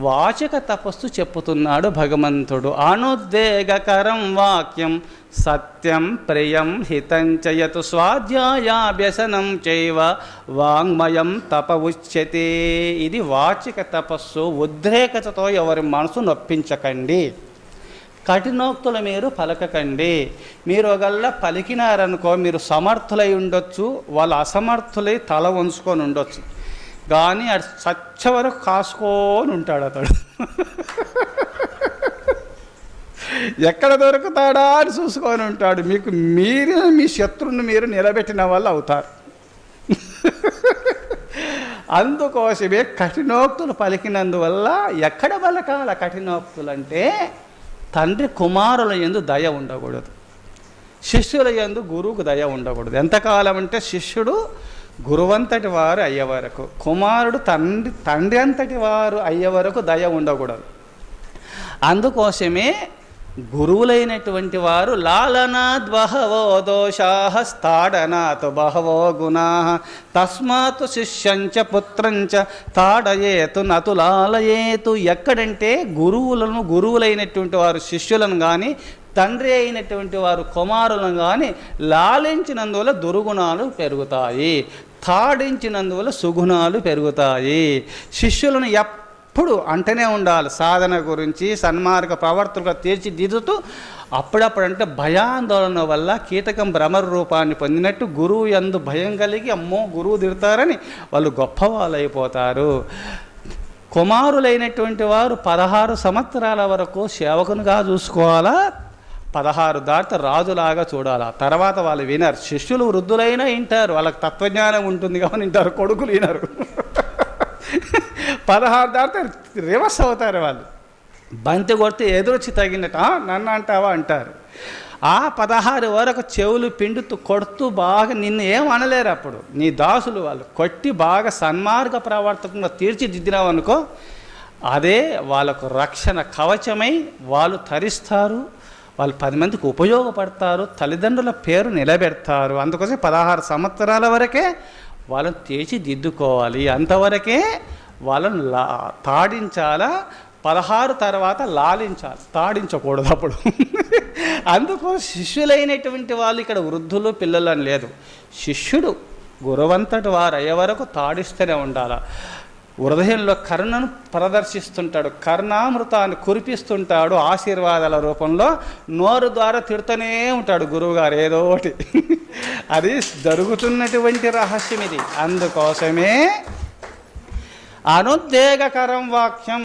వాచక తపస్సు చెప్పుతున్నాడు భగవంతుడు. అనుద్వేగకరం వాక్యం సత్యం ప్రియం హితంచయతు స్వాధ్యాయాభ్యసనం చైవ వాంగ్మయం తప ఉచ్యతే. ఇది వాచిక తపస్సు ఉద్రేకతతో ఎవరి మనసు నొప్పించకండి. కఠినోక్తులు మీరు పలకకండి. మీరు ఒకళ్ళ పలికినారనుకో మీరు సమర్థులై ఉండొచ్చు వాళ్ళు అసమర్థులై తల వంచుకొని ఉండొచ్చు. కానీ అటు చచ్చ వరకు కాసుకొని ఉంటాడు అతడు. ఎక్కడ దొరుకుతాడా అని చూసుకొని ఉంటాడు. మీకు మీరు మీ శత్రువుని మీరు నిలబెట్టిన వాళ్ళు అవుతారు. అందుకోసమే కఠినోక్తులు పలికినందువల్ల ఎక్కడ పలకాల కఠినోక్తులు అంటే తండ్రి కుమారుల ఎందు దయ ఉండకూడదు. శిష్యుల ఎందు గురువుకు దయ ఉండకూడదు. ఎంతకాలం అంటే శిష్యుడు గురువంతటి వారు అయ్యే వరకు కుమారుడు తండ్రి తండ్రి అంతటి వారు అయ్యే వరకు దయ ఉండకూడదు. అందుకోసమే గురువులైనటువంటి వారు లాలనాద్ బహవో దోషా స్తాడనాత్ బహవో గుణా తస్మాత్ శిష్యంచ పుత్రంచ తాడయేతు నతు లాలయేతు. ఎక్కడంటే గురువులను గురువులైనటువంటి వారు శిష్యులను కానీ తండ్రి అయినటువంటి వారు కుమారులను కానీ లాలించినందువల్ల దుర్గుణాలు పెరుగుతాయి. తాడించినందువల్ల సుగుణాలు పెరుగుతాయి. శిష్యులను ఎప్పుడు అంటనే ఉండాలి. సాధన గురించి సన్మార్గ ప్రవర్తనగా తీర్చిదిద్దుతూ అప్పుడప్పుడంటే భయాందోళన వల్ల కీటకం భ్రమర రూపాన్ని పొందినట్టు గురువు ఎందు భయం కలిగి అమ్మో గురువు తిడతారని వాళ్ళు గొప్పవాళ్ళు కుమారులైనటువంటి వారు పదహారు సంవత్సరాల వరకు సేవకునిగా చూసుకోవాలా? పదహారు దాట రాజులాగా చూడాలి? తర్వాత వాళ్ళు వినరు. శిష్యులు వృద్ధులైనా వింటారు. వాళ్ళకి తత్వజ్ఞానం ఉంటుంది కాబట్టి వింటారు. కొడుకులు వినరు. పదహారు దాటితే రివర్స్ అవుతారు వాళ్ళు. బంతి కొడితే ఎదురొచ్చి తగినట్టు నన్ను అంటావా? అంటారు. ఆ పదహారు వరకు చెవులు పిండుతూ కొడుతూ బాగా నిన్ను ఏం అనలేరు అప్పుడు. నీ దాసులు వాళ్ళు కొట్టి బాగా సన్మార్గ ప్రవర్తకంగా తీర్చిదిద్దినావు అనుకో అదే వాళ్ళకు రక్షణ కవచమై వాళ్ళు తరిస్తారు. వాళ్ళు పది మందికి ఉపయోగపడతారు తల్లిదండ్రుల పేరు నిలబెడతారు. అందుకోసం పదహారు సంవత్సరాల వరకే వాళ్ళని తీర్చిదిద్దుకోవాలి. అంతవరకే వాళ్ళని లా తాడించాలా పదహారు తర్వాత లాలించాలి. తాడించకూడదు అప్పుడు. అందుకు శిష్యులైనటువంటి వాళ్ళు ఇక్కడ వృద్ధులు పిల్లలు అని లేదు. శిష్యుడు గురువంతటి వారు అయ్యే వరకు తాడిస్తూనే ఉండాలి. హృదయంలో కరుణను ప్రదర్శిస్తుంటాడు కరుణామృతాన్ని కురిపిస్తుంటాడు ఆశీర్వాదాల రూపంలో నోరు ద్వారా తిడుతూనే ఉంటాడు గురువుగారు ఏదో ఒకటి. అది జరుగుతున్నటువంటి రహస్యం ఇది. అందుకోసమే అనుద్వేగకరం వాక్యం